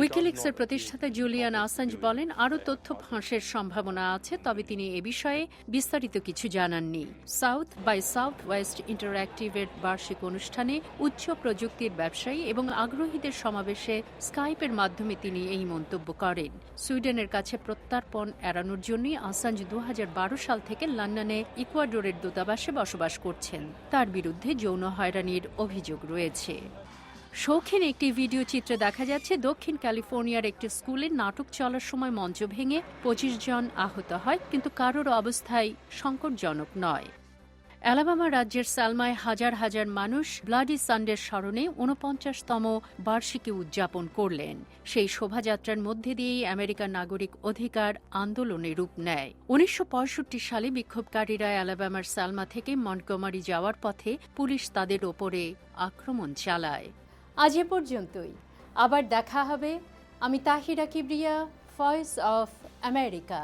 উইকিলিক্সের প্রতিষ্ঠাতা জুলিয়ান আসাঞ্জ বলেন আরও তথ্য ফাঁসের সম্ভাবনা আছে তবে তিনি এ বিষয়ে বিস্তারিত কিছু জানাননি। সাউথ বাই সাউথ ওয়েস্ট ইন্টারঅ্যাক্টিভের বার্ষিক অনুষ্ঠানে উচ্চ প্রযুক্তির ব্যবসায়ী এবং আগ্রহীদের সমাবেশে স্কাইপের মাধ্যমে তিনি এই মন্তব্য করেন। সুইডেনের কাছে প্রত্যার্পণ এড়ানোর জন্যই আসাঞ্জ দু সাল থেকে লন্ডনে ইকুয়াডোরের দূতাবাসে বসবাস করছেন। তার বিরুদ্ধে যৌন হয়রানির অভিযোগ রয়েছে। শৌখিন একটি ভিডিও চিত্রে দেখা যাচ্ছে দক্ষিণ ক্যালিফোর্নিয়ার একটি স্কুলে নাটক চলার সময় মঞ্চ ভেঙে পঁচিশ জন আহত হয়, কিন্তু কারোর অবস্থায় সংকটজনক নয়। অ্যালাবামা রাজ্যের সালমায় হাজার হাজার মানুষ ব্লাডি সানডের স্মরণে ঊনপঞ্চাশতম বার্ষিকী উদযাপন করলেন। সেই শোভাযাত্রার মধ্যে দিয়েই আমেরিকার নাগরিক অধিকার আন্দোলনে রূপ নেয়। উনিশশো পঁয়ষট্টি সালে বিক্ষোভকারীরা অ্যালাবামার সালমা থেকে মন্টগমারি যাওয়ার পথে পুলিশ তাদের ওপরে আক্রমণ চালায়। আজ এ পর্যন্তই। আবার দেখা হবে। আমি Tahira Kibria Voice of America